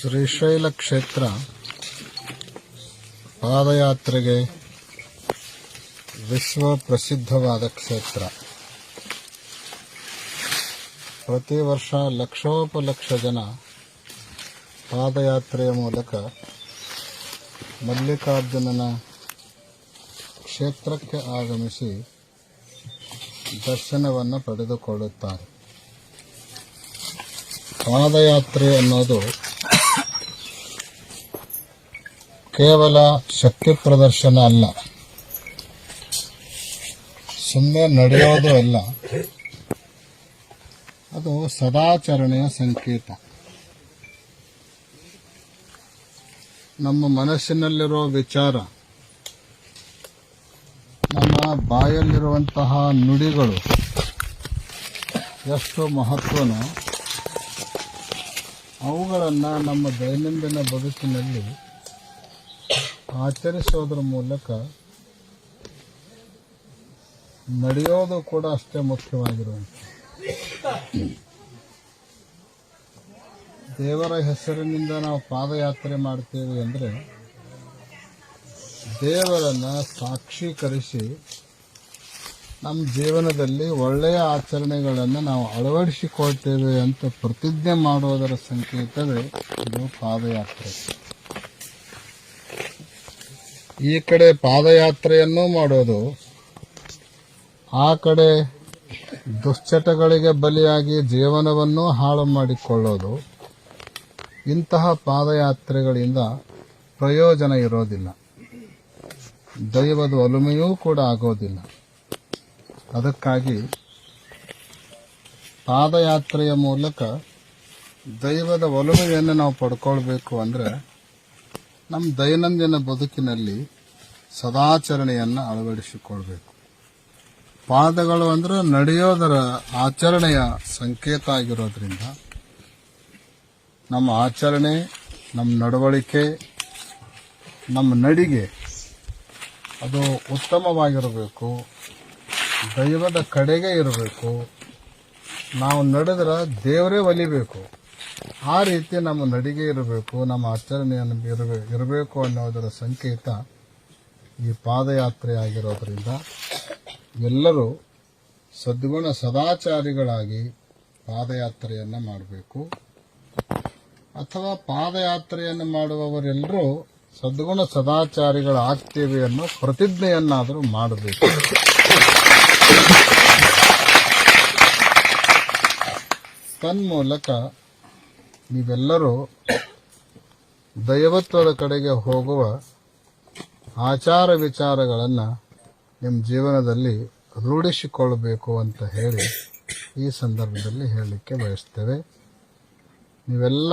ಶ್ರೀಶೈಲ ಕ್ಷೇತ್ರ ಪಾದಯಾತ್ರೆಗೆ ವಿಶ್ವ ಪ್ರಸಿದ್ಧವಾದ ಕ್ಷೇತ್ರ. ಪ್ರತಿ ವರ್ಷ ಲಕ್ಷೋಪಲಕ್ಷ ಜನ ಪಾದಯಾತ್ರೆಯ ಮೂಲಕ ಮಲ್ಲಿಕಾರ್ಜುನನ ಕ್ಷೇತ್ರಕ್ಕೆ ಆಗಮಿಸಿ ದರ್ಶನವನ್ನು ಪಡೆದುಕೊಳ್ಳುತ್ತಾರೆ. ಪಾದಯಾತ್ರೆ ಅನ್ನೋದು ಕೇವಲ ಶಕ್ತಿ ಪ್ರದರ್ಶನ ಅಲ್ಲ. ಸುಮ್ಮನೆ ನಡೆಯೋದು ಅಲ್ಲ. ಅದು ಸದಾಚರಣೆಯ ಸಂಕೇತ. ನಮ್ಮ ಮನಸ್ಸಿನಲ್ಲಿರೋ ವಿಚಾರ, ನಮ್ಮ ಬಾಯಲ್ಲಿರುವಂತಹ ನುಡಿಗಳು ಎಷ್ಟು ಮಹತ್ವನೋ ಅವುಗಳನ್ನು ನಮ್ಮ ದೈನಂದಿನ ಬದುಕಿನಲ್ಲಿ ಆಚರಿಸೋದ್ರ ಮೂಲಕ ನಡೆಯೋದು ಕೂಡ ಅಷ್ಟೇ ಮುಖ್ಯವಾಗಿರುವಂಥ ದೇವರ ಹೆಸರಿನಿಂದ ನಾವು ಪಾದಯಾತ್ರೆ ಮಾಡ್ತೇವೆ ಅಂದರೆ ದೇವರನ್ನು ಸಾಕ್ಷೀಕರಿಸಿ ನಮ್ಮ ಜೀವನದಲ್ಲಿ ಒಳ್ಳೆಯ ಆಚರಣೆಗಳನ್ನು ನಾವು ಅಳವಡಿಸಿಕೊಳ್ತೇವೆ ಅಂತ ಪ್ರತಿಜ್ಞೆ ಮಾಡುವುದರ ಸಂಕೇತವೇ ಇದು ಪಾದಯಾತ್ರೆ. ಈ ಕಡೆ ಪಾದಯಾತ್ರೆಯನ್ನು ಮಾಡೋದು ಆ ಕಡೆ ದುಶ್ಚಟಗಳಿಗೆ ಬಲಿಯಾಗಿ ಜೀವನವನ್ನು ಹಾಳು ಮಾಡಿಕೊಳ್ಳೋದು, ಇಂತಹ ಪಾದಯಾತ್ರೆಗಳಿಂದ ಪ್ರಯೋಜನ ಇರೋದಿಲ್ಲ. ದೈವದ ಒಲುಮೆಯೂ ಕೂಡ ಆಗೋದಿಲ್ಲ. ಅದಕ್ಕಾಗಿ ಪಾದಯಾತ್ರೆಯ ಮೂಲಕ ದೈವದ ಒಲುಮೆಯನ್ನು ನಾವು ಪಡ್ಕೊಳ್ಬೇಕು ಅಂದರೆ ನಮ್ಮ ದೈನಂದಿನ ಬದುಕಿನಲ್ಲಿ ಸದಾಚರಣೆಯನ್ನು ಅಳವಡಿಸಿಕೊಳ್ಬೇಕು. ಪಾದಗಳು ಅಂದ್ರೆ ನಡೆಯೋದರ ಆಚರಣೆಯ ಸಂಕೇತ ಆಗಿರೋದ್ರಿಂದ ನಮ್ಮ ಆಚರಣೆ, ನಮ್ಮ ನಡವಳಿಕೆ, ನಮ್ಮ ನಡಿಗೆ ಅದು ಉತ್ತಮವಾಗಿರಬೇಕು. ದೈವದ ಕಡೆಗೆ ಇರಬೇಕು. ನಾವು ನಡೆದ್ರೆ ದೇವರೇ ಒಲಿಬೇಕು. ಆ ರೀತಿ ನಮ್ಮ ನಡಿಗೆ ಇರಬೇಕು, ನಮ್ಮ ಆಚರಣೆಯನ್ನು ಇರಬೇ, ಇರಬೇಕು ಅನ್ನೋದರ ಸಂಕೇತ ಈ ಪಾದಯಾತ್ರೆ ಆಗಿರೋದ್ರಿಂದ ಎಲ್ಲರೂ ಸದ್ಗುಣ ಸದಾಚಾರಿಗಳಾಗಿ ಪಾದಯಾತ್ರೆಯನ್ನು ಮಾಡಬೇಕು. ಅಥವಾ ಪಾದಯಾತ್ರೆಯನ್ನು ಮಾಡುವವರೆಲ್ಲರೂ ಸದ್ಗುಣ ಸದಾಚಾರಿಗಳಾಗ್ತೇವೆ ಅನ್ನೋ ಪ್ರತಿಜ್ಞೆಯನ್ನಾದರೂ ಮಾಡಬೇಕು. ತನ್ಮೂಲಕ ನೀವೆಲ್ಲರೂ ದೈವತ್ವದ ಕಡೆಗೆ ಹೋಗುವ ಆಚಾರ ವಿಚಾರಗಳನ್ನು ನಿಮ್ಮ ಜೀವನದಲ್ಲಿ ರೂಢಿಸಿಕೊಳ್ಳಬೇಕು ಅಂತ ಹೇಳಿ ಈ ಸಂದರ್ಭದಲ್ಲಿ ಹೇಳಲಿಕ್ಕೆ ಬಯಸ್ತೇವೆ. ನೀವೆಲ್ಲ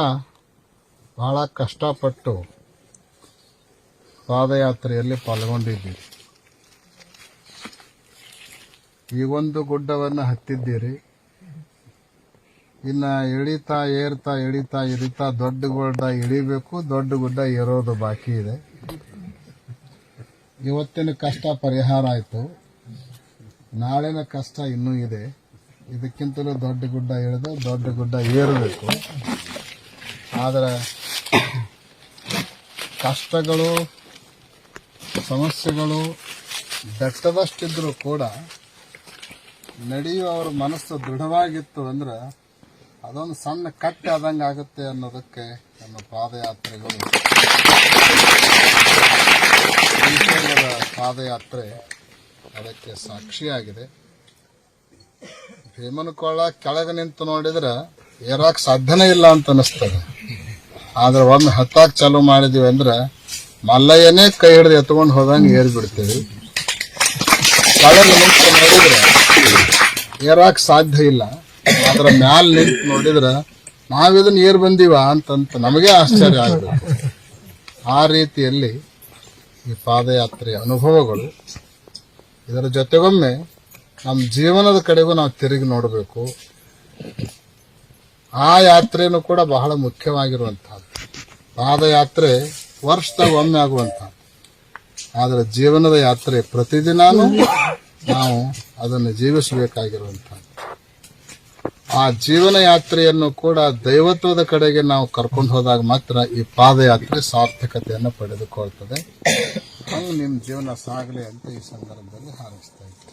ಬಹಳ ಕಷ್ಟಪಟ್ಟು ಪಾದಯಾತ್ರೆಯಲ್ಲಿ ಪಾಲ್ಗೊಂಡಿದ್ದೀರಿ. ಈ ಒಂದು ಗುಡ್ಡವನ್ನು ಹತ್ತಿದ್ದೀರಿ. ಇನ್ನ ಎಳಿತಾ ಏರ್ತಾ ಎಳಿತಾ ಇಳಿತಾ ದೊಡ್ಡ ಗುಡ್ಡ ಇಳಿಬೇಕು, ದೊಡ್ಡ ಗುಡ್ಡ ಏರೋದು ಬಾಕಿ ಇದೆ. ಇವತ್ತಿನ ಕಷ್ಟ ಪರಿಹಾರ ಆಯಿತು. ನಾಳಿನ ಕಷ್ಟ ಇನ್ನೂ ಇದೆ. ಇದಕ್ಕಿಂತಲೂ ದೊಡ್ಡ ಗುಡ್ಡ ಇಳಿದು ದೊಡ್ಡ ಗುಡ್ಡ ಏರಬೇಕು. ಆದರೆ ಕಷ್ಟಗಳು, ಸಮಸ್ಯೆಗಳು ದಟ್ಟದಷ್ಟಿದ್ರೂ ಕೂಡ ನಡೆಯುವವರ ಮನಸ್ಸು ದೃಢವಾಗಿತ್ತು ಅಂದ್ರೆ ಅದೊಂದು ಸಣ್ಣ ಕಟ್ಟೆ ಆದಂಗೆ ಆಗುತ್ತೆ ಅನ್ನೋದಕ್ಕೆ ನಮ್ಮ ಪಾದಯಾತ್ರೆಗಳು. ಪಾದಯಾತ್ರೆ ಅದಕ್ಕೆ ಸಾಕ್ಷಿಯಾಗಿದೆ. ಭೀಮನಕೊಳ್ಳ ಕೆಳಗೆ ನಿಂತು ನೋಡಿದ್ರೆ ಏರಾಕ್ ಸಾಧ್ಯನೇ ಇಲ್ಲ ಅಂತ ಅನಿಸ್ತದೆ ಆದ್ರೆ ಒಮ್ಮೆ ಹತ್ತಾಕ್ ಚಾಲು ಮಾಡಿದೀವಿ ಅಂದ್ರೆ ಮಲ್ಲಯ್ಯನೇ ಕೈ ಹಿಡಿದು ಎತ್ಕೊಂಡು ಹೋದಂಗೆ ಏರ್ಬಿಡ್ತೀವಿ. ಕೆಳಗೆ ನಿಂತು ನೋಡಿದ್ರೆ ಏರಾಕ್ ಸಾಧ್ಯ ಇಲ್ಲ. ಅದರ ಮ್ಯಾಲ್ ನಿಂತು ನೋಡಿದ್ರ ನಾವಿದನ್ನ ಏರ್ ಬಂದೀವ ಅಂತಂತ ನಮಗೆ ಆಶ್ಚರ್ಯ ಆಗಬೇಕು ಆ ರೀತಿಯಲ್ಲಿ ಈ ಪಾದಯಾತ್ರೆಯ ಅನುಭವಗಳು. ಇದರ ಜೊತೆಗೊಮ್ಮೆ ನಮ್ಮ ಜೀವನದ ಕಡೆಗೂ ನಾವು ತಿರುಗಿ ನೋಡಬೇಕು. ಆ ಯಾತ್ರೆಯೂ ಕೂಡ ಬಹಳ ಮುಖ್ಯವಾಗಿರುವಂತಹದ್ದು ಪಾದಯಾತ್ರೆ ವರ್ಷದಾಗ ಒಮ್ಮೆ ಆಗುವಂಥದ್ದು. ಆದರೆ ಜೀವನದ ಯಾತ್ರೆ ಪ್ರತಿದಿನಾನು ನಾವು ಅದನ್ನು ಜೀವಿಸಬೇಕಾಗಿರುವಂಥ ಆ ಜೀವನ ಯಾತ್ರೆಯನ್ನು ಕೂಡ ದೈವತ್ವದ ಕಡೆಗೆ ನಾವು ಕರ್ಕೊಂಡು ಹೋದಾಗ ಮಾತ್ರ ಈ ಪಾದಯಾತ್ರೆ ಸಾರ್ಥಕತೆಯನ್ನು ಪಡೆದುಕೊಳ್ತದೆ. ಹಂಗೆ ನಿಮ್ಮ ಜೀವನ ಸಾಗಲಿ ಅಂತ ಈ ಸಂದರ್ಭದಲ್ಲಿ ಹಾರೈಸ್ತಾ ಇದ್ದೀನಿ.